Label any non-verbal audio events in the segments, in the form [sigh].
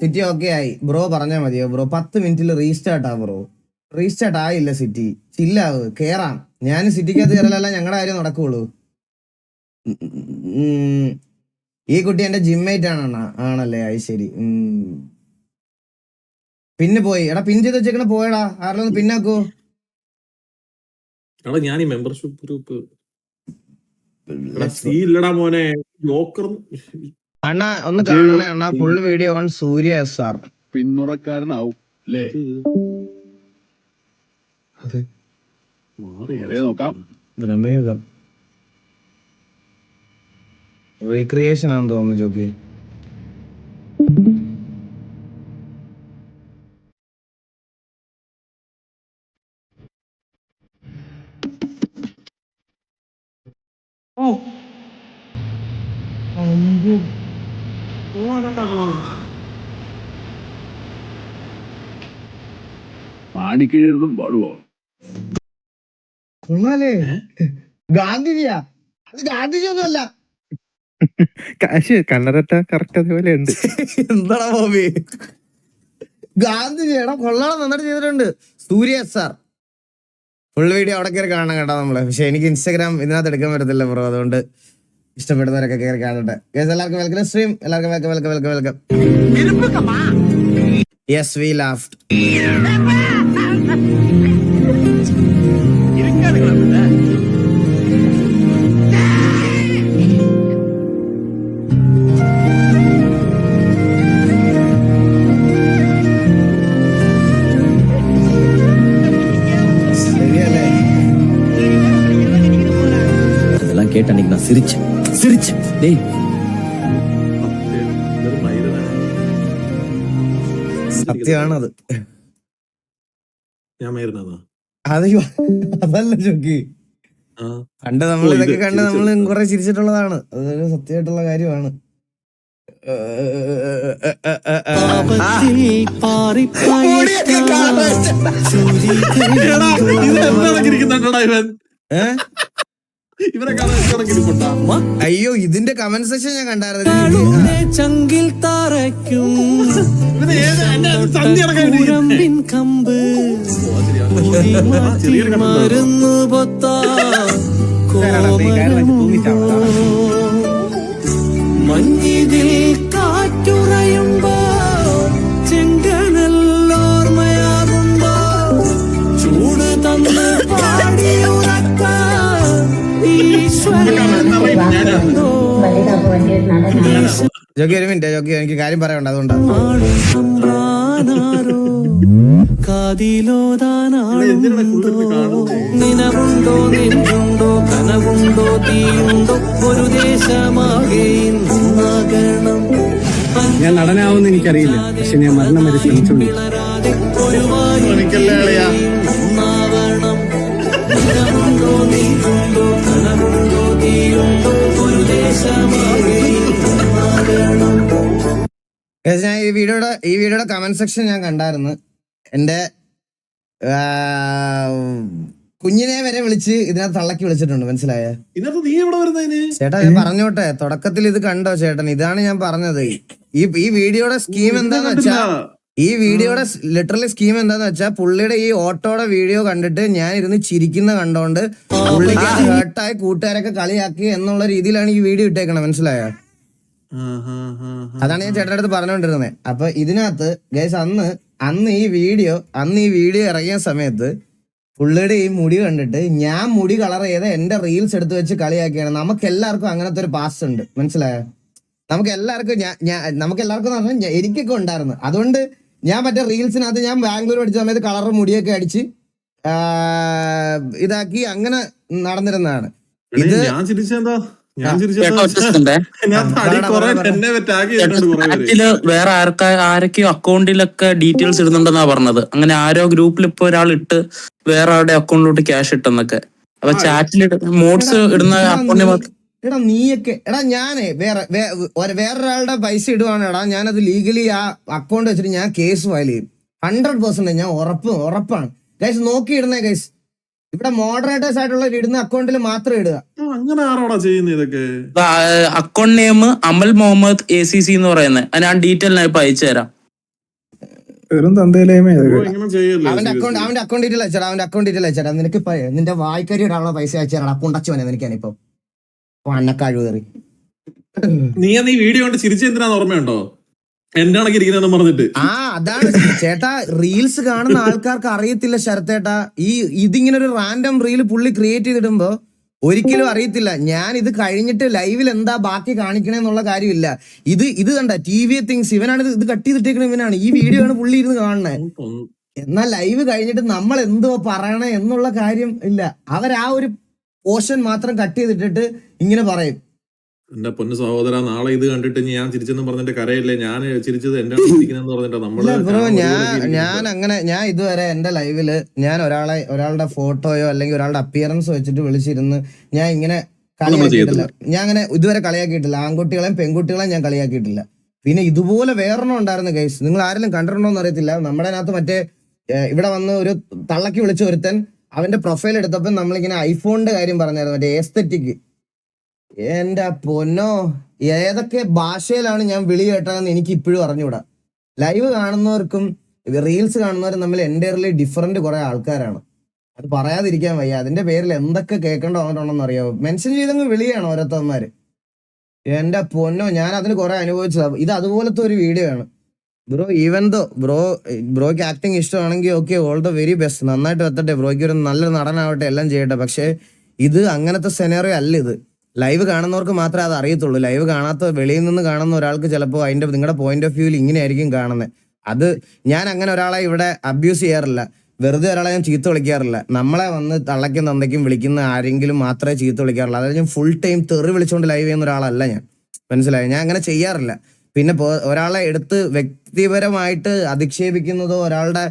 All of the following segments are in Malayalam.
സിറ്റി ഓക്കെ ആയി. ബ്രോ പറഞ്ഞാ മതിയോ? ബ്രോ പത്ത് മിനിറ്റിൽ റീസ്റ്റാർട്ട് ആ ബ്രോ. റീസ്റ്റാർട്ട് ആയില്ല സിറ്റി. ചില്ലാവ് കേറാം. ഞാൻ സിറ്റിക്കകത്ത് കയറലല്ല ഞങ്ങളുടെ കാര്യം നടക്കുള്ളൂ. ഈ കുട്ടി എന്റെ ജിമ്മേറ്റ് ആണ് ആണല്ലേ? അത് ശരി. പിന്നെ പോയി. എടാ പിൻ ചെയ്ത് വെച്ചേക്കണ പോയടാ. ആരെല്ലാം പിന്നാക്കോ ഞാൻ ഈ മെമ്പർഷിപ്പ് ഗ്രൂപ്പ് എടാ സീ ഇല്ലടാ മോനെ. ജോക്കർ അണ്ണാ ഒന്ന് കാണണേ. അണ്ണാ full video on Surya S R പിന്മുറക്കാരനാവും അല്ലേ നേരെ നോക്കാം. റീക്രിയേഷൻ ആണെന്ന് തോന്നുന്നു ജോക്കി മാണിക്കഴുതും പാടുവോ. കുണാലേ ഗാന്ധിജിയാ? അത് ഗാന്ധിജി ഒന്നുമല്ല കാശ് കണ്ണടട്ട കറക്റ്റ് അതുപോലെ ഉണ്ട്. എന്താടാ ബോബി? ഗാന്ധിജിയുടെ കൊള്ളാളം നന്നായിട്ട് ചെയ്തിട്ടുണ്ട്. സൂര്യ സാർ. ഫുൾ വീഡിയോ അവിടെ കയറി കാണണം കേട്ടോ നമ്മൾ. പക്ഷെ എനിക്ക് ഇൻസ്റ്റാഗ്രാം ഇതിനകത്ത് എടുക്കാൻ പറ്റത്തില്ല ബ്രോ അതുകൊണ്ട് ഇഷ്ടപ്പെടുന്നവരൊക്കെ കയറി കാണട്ടെ. എല്ലാവർക്കും വെൽക്കം സ്ട്രീം എല്ലാവർക്കും welcome welcome welcome welcome yes we laughed கேட்ட அன்னைக்கு நான் சிரிச்சேன் சிரிச்சேன் டேய் ഇതൊരു മൈരനാണ്. സത്യമാണത് ഞാൻ മൈരനാ അയ്യോ അതല്ല ചോക്കി ആ പണ്ട് നമ്മൾ ഓ, ഇത് ഇതൊക്കെ കണ്ട് നമ്മൾ ചിരിച്ചത്. കുറെ ചിരിച്ചിട്ടുള്ളതാണ് അതൊരു സത്യമായിട്ടുള്ള കാര്യമാണ് എടാ, ഇത് എന്താണ് ഇരിക്കുന്നുണ്ടോടാ ഇവൻ അയ്യോ ഇതിന്റെ കമന്റ് സെക്ഷൻ ഞാൻ കണ്ടായിരുന്നു കമ്പ് മഞ്ഞിതിൽ കാറ്റുറയുമ്പോ ജോക്കി ഒരു മിനിറ്റ് ജോക്കി എനിക്ക് കാര്യം പറയണ്ട അതുകൊണ്ടാണ് നിനവുണ്ടോ നെഞ്ചുണ്ടോ കനവുണ്ടോ തീയുണ്ടോ? ഒരു ദേശമാകെ ഇന്നാകണം ഞാൻ നടനാവുന്ന എനിക്കറിയില്ല. പക്ഷെ ഞാൻ മരണം വരെ ശ്രമിച്ചുകൊണ്ട് ഞാൻ ഈ വീഡിയോയുടെ ഈ വീഡിയോയുടെ കമന്റ് സെക്ഷൻ ഞാൻ കണ്ടായിരുന്നു. എന്റെ കുഞ്ഞിനെ വരെ വിളിച്ച് ഇതിനകത്ത് തള്ളക്കി വിളിച്ചിട്ടുണ്ട്. മനസ്സിലായ? ചേട്ടാ ഞാൻ പറഞ്ഞോട്ടെ. തുടക്കത്തിൽ ഇത് കണ്ടോ ചേട്ടൻ? ഇതാണ് ഞാൻ പറഞ്ഞത്. ഈ ഈ വീഡിയോയുടെ സ്കീം എന്താന്ന് വെച്ചാ ഈ വീഡിയോയുടെ ലിറ്ററലി സ്കീം എന്താന്ന് വെച്ചാൽ പുള്ളിയുടെ ഈ ഓട്ടോയുടെ വീഡിയോ കണ്ടിട്ട് ഞാൻ ഇരുന്ന് ചിരിക്കുന്ന കണ്ടോണ്ട് പുള്ളിക്ക് ഹേർട്ടായി കൂട്ടുകാരൊക്കെ കളിയാക്കി എന്നുള്ള രീതിയിലാണ് ഈ വീഡിയോ ഇട്ടേക്കണം മനസ്സിലായ? അതാണ് ഞാൻ ചേട്ടന്റെ അടുത്ത് പറഞ്ഞുകൊണ്ടിരുന്നത് അപ്പൊ ഇതിനകത്ത് ഗൈസ് അന്ന് അന്ന് ഈ വീഡിയോ അന്ന് ഈ വീഡിയോ ഇറങ്ങിയ സമയത്ത് പുള്ളിയുടെ ഈ മുടി കണ്ടിട്ട് ഞാൻ മുടി കളർ ചെയ്ത് എന്റെ റീൽസ് എടുത്ത് വെച്ച് കളിയാക്കിയാണ്. നമുക്ക് എല്ലാവർക്കും അങ്ങനത്തെ ഒരു പാസ് ഉണ്ട്. മനസ്സിലായോ? നമുക്ക് എല്ലാവർക്കും ഞാൻ നമുക്ക് എല്ലാവർക്കും പറഞ്ഞാൽ എനിക്കൊക്കെ ഉണ്ടായിരുന്നു. അതുകൊണ്ട് ഞാൻ മറ്റേ റീൽസിനകത്ത് ഞാൻ ബാംഗ്ലൂർ പഠിച്ച സമയത്ത് കളർ മുടിയൊക്കെ അടിച്ച് ഇതാക്കി അങ്ങനെ നടന്നിരുന്നതാണ്. ഇത് ഞാൻ ചിരിച്ചെന്താ [laughs] വേറെ ആർക്കാ ആരൊക്കെയോ അക്കൗണ്ടിലൊക്കെ ഡീറ്റെയിൽസ് ഇടുന്നുണ്ടെന്നാ പറഞ്ഞത്. അങ്ങനെ ആരോ ഗ്രൂപ്പിൽ ഇപ്പൊ ഒരാൾ ഇട്ട് വേറെ ആരുടെ അക്കൗണ്ടിലോട്ട് ക്യാഷ് ഇട്ടെന്നൊക്കെ. അപ്പൊ ചാറ്റിൽ മോഡ്സ് ഇടുന്ന എടാ, അക്കൗണ്ടിൽ മാത്രം എടാ നീയൊക്കെ എടാ ഞാനേ വേറെ വേറൊരാളുടെ പൈസ ഇടുവാണ് എടാ ഞാനത് ലീഗലി ആ അക്കൗണ്ട് വെച്ചിട്ട് ഞാൻ കേസ് ഫയൽ ചെയ്യും. ഹൺഡ്രഡ് പെർസെന്റ് ഞാൻ ഉറപ്പ് ഉറപ്പാണ്. ഗൈസ് നോക്കി ഇടുന്നേ ഗൈസ് ഇവിടെ മോഡറേറ്റേഴ്സ് ആയിട്ടുള്ളവർ ഇടുന്ന അക്കൗണ്ടിൽ മാത്രം ഇടുക. അങ്ങനെ ആരോടാ ചെയ്യുന്നത് ഇതൊക്കെ? Account name Amal Muhammad A C C എന്ന് പറയുന്നത് അത് ഞാൻ ഡീറ്റെയിൽ ഞാൻ ഇപ്പൊ അയച്ചു തരാം. വെറും തന്തയിലേമേ അവന്റെ അക്കൗണ്ട് അവന്റെ അക്കൗണ്ട് ഡീറ്റെയിൽ അയച്ചടാ അവന്റെ അക്കൗണ്ട് ഡീറ്റെയിൽ അയച്ചടാ. നിനക്ക് നിന്റെ വായ്ക്കരി ഇടാനുള്ള പൈസ അയച്ചടാ. പുണ്ടച്ചവനെ നിനക്കാനിപ്പോ അന്നക്കാഴു കയറി. നീ നീ വീഡിയോ കൊണ്ട് ചിരിച്ചെന്തിനാന്ന് ഓർമ്മയുണ്ടോ? എന്റെ കണക്ക് ഇരിക്കുന്നതെന്ന് പറഞ്ഞിട്ട്. ആ അതാണ് ചേട്ടാ റീൽസ് കാണുന്ന ആൾക്കാർക്ക് അറിയത്തില്ല ശരത്തേട്ടാ. ഈ ഇതിങ്ങനെ ഒരു റാൻഡം റീൽ പുള്ളി ക്രിയേറ്റ് ചെയ്തിടുമ്പോ ഒരിക്കലും അറിയത്തില്ല. ഞാൻ ഇത് കഴിഞ്ഞിട്ട് ലൈവിൽ എന്താ ബാക്കി കാണിക്കണേ എന്നുള്ള കാര്യമില്ല. ഇത് ഇത് കണ്ട ടി വി തിങ്സ് ഇവനാണ് ഇത് കട്ട് ചെയ്തിട്ടേക്കണ ഇവനാണ്. ഈ വീഡിയോ ആണ് പുള്ളി ഇരുന്ന് കാണണേ എന്നാൽ ലൈവ് കഴിഞ്ഞിട്ട് നമ്മൾ എന്തോ പറയണേ എന്നുള്ള കാര്യം ഇല്ല. അവർ ആ ഒരു പോർഷൻ മാത്രം കട്ട് ചെയ്തിട്ടിട്ട് ഇങ്ങനെ പറയും. എന്റെ പൊന്ന് സഹോദര നാളെ ഇത് കണ്ടിട്ട് ഞാൻ ചിരിച്ചെന്ന് പറഞ്ഞിട്ട് കരയല്ലേ? ഞാൻ ചിരിച്ചത് എന്റെ ചിരിക്കുന്നെന്ന് പറഞ്ഞിട്ട്? നമ്മൾ ഞാൻ ഞാൻ അങ്ങനെ ഞാൻ ഇതുവരെ എന്റെ ലൈവിൽ ഞാൻ ഒരാളെ ഒരാളുടെ ഫോട്ടോയോ അല്ലെങ്കിൽ ഒരാളുടെ അപ്പിയറൻസ് വെച്ചിട്ട് വിളിച്ചിരുന്ന് ഞാൻ ഇങ്ങനെ കളിയാക്കിയിട്ടില്ല. ഞാൻ അങ്ങനെ ഇതുവരെ കളിയാക്കിയിട്ടില്ല. ആൺകുട്ടികളെയും പെൺകുട്ടികളെയും ഞാൻ കളിയാക്കിയിട്ടില്ല. പിന്നെ ഇതുപോലെ വേറൊന്നും ഉണ്ടായിരുന്നു ഗൈസ് നിങ്ങൾ ആരെങ്കിലും കണ്ടിട്ടുണ്ടോ എന്ന് അറിയത്തില്ല. നമ്മുടെ അതിനകത്ത് മറ്റേ ഇവിടെ വന്ന് ഒരു തള്ളക്കി വിളിച്ച ഒരുത്തൻ അവന്റെ പ്രൊഫൈൽ എടുത്തപ്പോൾ നമ്മളിങ്ങനെ ഐഫോണിന്റെ കാര്യം പറഞ്ഞായിരുന്നു. മറ്റേ എസ്തെറ്റിക് എന്റെ പൊന്നോ ഏതൊക്കെ ഭാഷയിലാണ് ഞാൻ വിളി കേട്ടതെന്ന് എനിക്ക് ഇപ്പോഴും അറിഞ്ഞുകൂടാ. ലൈവ് കാണുന്നവർക്കും റീൽസ് കാണുന്നവരും തമ്മിൽ എന്റയർലി ഡിഫറെന്റ് കുറെ ആൾക്കാരാണ്. അത് പറയാതിരിക്കാൻ വയ്യ. അതിന്റെ പേരിൽ എന്തൊക്കെ കേൾക്കേണ്ട വന്നിട്ടുണ്ടെന്ന് അറിയാവോ മെൻഷൻ ചെയ്തങ്ങ് വിളിയാണ് ഓരോരുത്തന്മാര്. എന്റെ പൊന്നോ ഞാൻ അതിന് കുറെ അനുഭവിച്ചത്. ഇത് അതുപോലത്തെ ഒരു വീഡിയോ ആണ്. ബ്രോ ഈവൻ ദോ ബ്രോ ബ്രോയ്ക്ക് ആക്ടിങ് ഇഷ്ടമാണെങ്കിൽ okay all the very best നന്നായിട്ട് എത്തട്ടെ ബ്രോയ്ക്ക് ഒരു നല്ല നടനാവട്ടെ എല്ലാം ചെയ്യട്ടെ. പക്ഷേ ഇത് അങ്ങനത്തെ സെനേറിയോ അല്ല ഇത്. ലൈവ് കാണുന്നവർക്ക് മാത്രമേ അത് അറിയത്തുള്ളൂ. ലൈവ് കാണാത്ത വെളിയിൽ നിന്ന് കാണുന്ന ഒരാൾക്ക് ചിലപ്പോൾ അതിന്റെ നിങ്ങളുടെ പോയിന്റ് ഓഫ് വ്യൂവിൽ ഇങ്ങനെയായിരിക്കും കാണുന്നത് അത് ഞാൻ അങ്ങനെ ഒരാളെ ഇവിടെ അബ്യൂസ് ചെയ്യാറില്ല. വെറുതെ ഒരാളെ ഞാൻ ചീത്ത വിളിക്കാറില്ല. നമ്മളെ വന്ന് തള്ളയ്ക്കും തന്തയ്ക്കും വിളിക്കുന്ന ആരെങ്കിലും മാത്രമേ ചീത്ത വിളിക്കാറുള്ളൂ. അതായത് ഞാൻ ഫുൾ ടൈം തെറി വിളിച്ചുകൊണ്ട് ലൈവ് ചെയ്യുന്ന ഒരാളല്ല ഞാൻ. മനസ്സിലായി? ഞാൻ അങ്ങനെ ചെയ്യാറില്ല. പിന്നെ ഒരാളെ എടുത്ത് വ്യക്തിപരമായിട്ട് അധിക്ഷേപിക്കുന്നതോ ഒരാളുടെ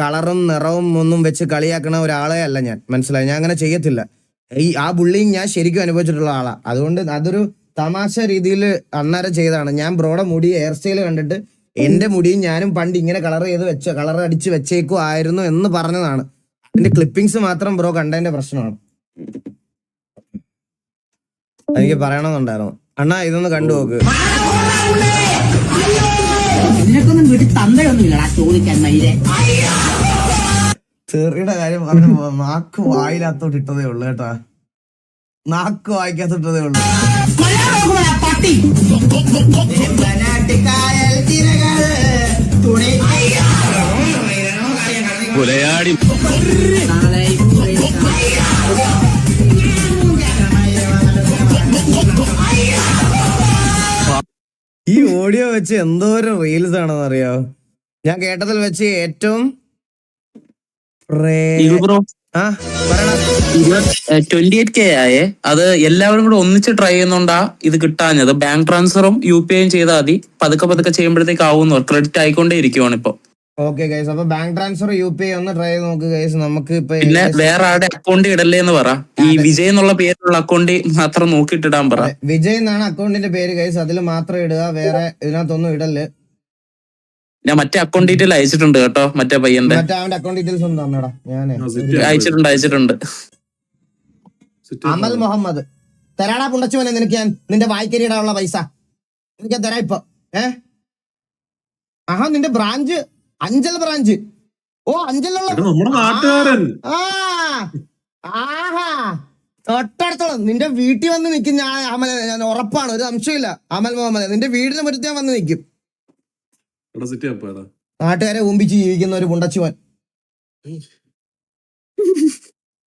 കളറും നിറവും ഒന്നും വെച്ച് കളിയാക്കുന്ന ഒരാളെ അല്ല ഞാൻ. മനസ്സിലായി? ഞാൻ അങ്ങനെ ചെയ്യത്തില്ല. ഈ ആ ബുള്ളിങ് ഞാൻ ശരിക്കും അനുഭവിച്ചിട്ടുള്ള ആളാണ് അതുകൊണ്ട് അതൊരു തമാശ രീതിയിൽ അന്നേരം ചെയ്തതാണ്. ഞാൻ ബ്രോയുടെ മുടി ഹെയർ സ്റ്റൈൽ കണ്ടിട്ട് എന്റെ മുടിയും ഞാനും പണ്ട് ഇങ്ങനെ കളർ ചെയ്ത് വെച്ച കളർ അടിച്ച് വെച്ചേക്കോ ആയിരുന്നു എന്ന് പറഞ്ഞതാണ്. അതിന്റെ ക്ലിപ്പിംഗ്സ് മാത്രം ബ്രോ കണ്ടതിന്റെ പ്രശ്നമാണ്. എനിക്ക് പറയണമെന്നുണ്ടായിരുന്നു. അണ്ണാ ഇതൊന്ന് കണ്ടു നോക്ക്. നിനക്കൊന്നും വീട്ടിൽ തന്തയൊന്നുമില്ലടാ ചോദിക്കാൻ ചെറിയുടെ കാര്യം അവന് [laughs] നാക്ക് വായിലാത്തോട്ട് ഇട്ടതേ ഉള്ളു കേട്ടാ. നാക്ക് വായിക്കാത്തോട്ടതേ ഉള്ളു. പുലയാടി. ഈ ഓഡിയോ വെച്ച് എന്തോരം റീൽസ് ആണെന്ന് അറിയോ ഞാൻ കേട്ടതിൽ വെച്ച് ഏറ്റവും ട്വന്റി എയ്റ്റ് കെ ആയേ. അത് എല്ലാവരും കൂടെ ഒന്നിച്ച് ട്രൈ ചെയ്യുന്നോണ്ടാ ഇത് കിട്ടാഞ്ഞത്. ബാങ്ക് ട്രാൻസ്ഫറും യു പി ഐയും ചെയ്താൽ മതി. പതുക്കെ പതുക്കെ ചെയ്യുമ്പോഴത്തേക്ക് ആവുന്നു. ക്രെഡിറ്റ് ആയിക്കൊണ്ടേ ഇരിക്കുവാണ് ഇപ്പൊ. ഓക്കെ ഗൈസ് അപ്പൊ bank transfer U P I ഒന്ന് ട്രൈ ചെയ്ത് നോക്ക് ഗൈസ് നമുക്ക് ഇപ്പൊ പിന്നെ വേറെ ആരുടെ അക്കൗണ്ട് ഇടല്ലേ എന്ന് പറ. ഈ വിജയ് എന്നുള്ള പേരുള്ള അക്കൗണ്ട് മാത്രം നോക്കിയിട്ടിടാൻ പറ. വിജയ് എന്നാണ് അക്കൗണ്ടിന്റെ പേര് ഗൈസ് അതിൽ മാത്രം ഇടുക. വേറെ ഇതിനകത്തൊന്നും ഇടൽ. ഞാൻ മറ്റേ അക്കൗണ്ട് ഡീറ്റെയിൽ അയച്ചിട്ടുണ്ട് കേട്ടോ മറ്റേ പയ്യന്റെ. മറ്റേ അവന്റെ അക്കൗണ്ട് ഡീറ്റെയിൽസ് ഒന്ന് തന്നടാ. ഞാനേ. അയച്ചിട്ടുണ്ട് അയച്ചിട്ടുണ്ട്. അമൽ മുഹമ്മദ്. തരാടാ പുണ്ടച്ചുവനെ നിനക്ക് ഞാൻ നിന്റെ വായിക്കരി ഇടാനുള്ള പൈസ എനിക്ക് തരാ ഇപ്പൊ. ഏ? ആഹാ നിന്റെ ബ്രാഞ്ച്. അഞ്ചൽ ബ്രാഞ്ച്. ഓ അഞ്ചലുള്ള എടാ, നമ്മുടെ നാട്ടുകാരൻ. ആ. ആഹാ. തൊട്ടടുത്തോളം നിന്റെ വീട്ടിൽ വന്ന് നിൽക്കും ഞാൻ അമൽ ഞാൻ ഉറപ്പാണ് ഒരു സംശയമില്ല അമൽ മുഹമ്മദ് നിന്റെ വീടിന് മുറ്റത്ത് ഞാൻ വന്ന് നിൽക്കും എടാ സിറ്റി ആപ്പ് എടാ നാട്ടുകാരെ ഊമ്പിച്ച് ജീവിക്കുന്ന ഒരു പുണ്ടച്ചുവൻ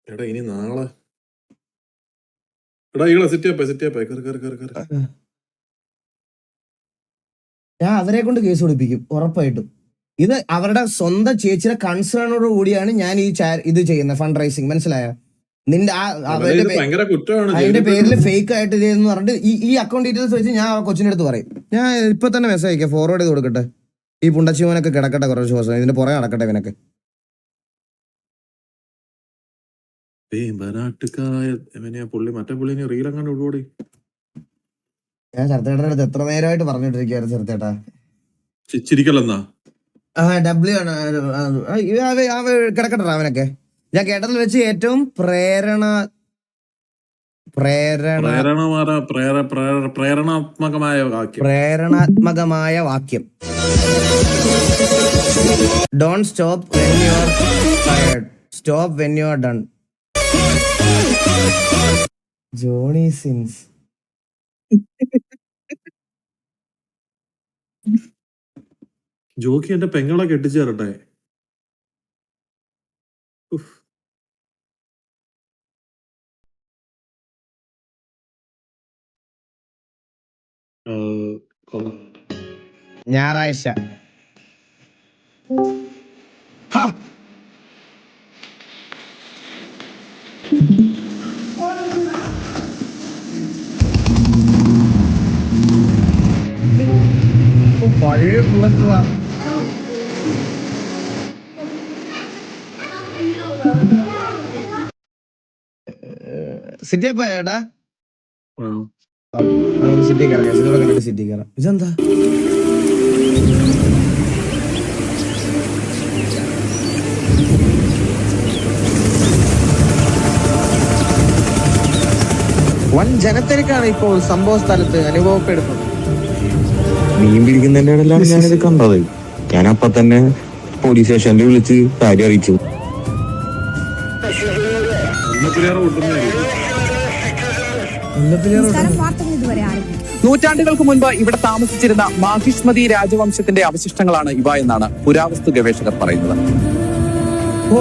എടാ ഇനി നാളെ. എടാ ഈകളെ സിറ്റി ആപ്പ് സിറ്റി ആപ്പ് കയറി കയറി കയറി കയറി ഞാൻ അവരെ കൊണ്ട് കേസ് കൊടുപ്പിക്കും ഉറപ്പായിട്ടും. ഇത് അവരുടെ സ്വന്തം ചേച്ചിയുടെ കൺസേണോട് കൂടിയാണ് ഞാൻ ഈ ഇത് ചെയ്യുന്നത് ഫണ്ട് റൈസിങ് മനസ്സിലായ? നിന്റെ ആ അതിന്റെ പേരിൽ ഫേക്ക് ആയിട്ട് ചെയ്തെന്ന് പറഞ്ഞിട്ട് ഈ ഈ അക്കൗണ്ട് ഡീറ്റെയിൽസ് വെച്ച് ഞാൻ ആ കൊച്ചിന്റെ അടുത്ത് പറയും. ഞാൻ ഇപ്പൊ തന്നെ മെസ്സേജ് അയക്കാം ഫോർവേഡ് ചെയ്ത് കൊടുക്കട്ടെ. ഈ പുണ്ടച്ചിമോനൊക്കെ കിടക്കട്ടെ കുറച്ച് ദിവസം. ഇതിന്റെ പുറകെ നടക്കട്ടെ ഇവനൊക്കെ. പുള്ളി മറ്റേ റീലങ്ങാണ്ട് ഞാൻ ചെറുത്തേട്ടന്റെ അടുത്ത് എത്ര നേരമായിട്ട് ചിരിക്കലെന്നാ ആ ഡബ്ല്യു ആണ്. കിടക്കട്ടെ അവനൊക്കെ. ഞാൻ കേട്ടതിൽ വെച്ച് ഏറ്റവും പ്രേരണ പ്രേരണാത്മകമായ വാക്യം. പ്രേരണാത്മകമായ വാക്യം. Don't stop when you are tired stop when you are done Johnny Sins. Jockey എന്റെ പെങ്ങളെ കെട്ടിച്ചു ഞായറാഴ്ച. പഴയ ബുള്ളറ്റുവാ സിറ്റി പോയാടാ ആ. സിറ്റി കയറാം ഇവിടെ കണ്ടിട്ട് സിറ്റി കയറാം ഇതെന്താ? വൻ ജനത്തിരക്കാണ് ഇപ്പോൾ സംഭവ സ്ഥലത്ത് അനുഭവപ്പെടുന്നത്. മീൻ പിടിക്കുന്നതിന്റെ ഇടയിലാണ് ഞാനിത് കണ്ടത്. ഞാൻ അപ്പൊ തന്നെ പോലീസ് സ്റ്റേഷനിൽ വിളിച്ച് കാര്യം അറിയിച്ചു നൂറ്റാണ്ടുകൾക്ക് മുൻപ് ഇവിടെ താമസിച്ചിരുന്ന മാഹിഷ്മതി രാജവംശത്തിന്റെ അവശിഷ്ടങ്ങളാണ് ഇവ എന്നാണ് പുരാവസ്തു ഗവേഷകർ പറയുന്നത്. ഓ.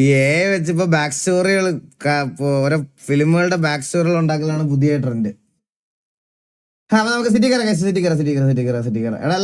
ഈ എ വെച്ചിപ്പോ ബാക്ക് സ്റ്റോറികൾ ഓരോ ഫിലിമുകളുടെ ബാക്ക് സ്റ്റോറികൾ ഉണ്ടാക്കലാണ് പുതിയ ട്രെൻഡ് അപ്പൊ നമുക്ക് സിറ്റി കയറാം സിറ്റി കയറാം സിറ്റി കയറാം സിറ്റി കയറാം സിറ്റി കയറാം എടാ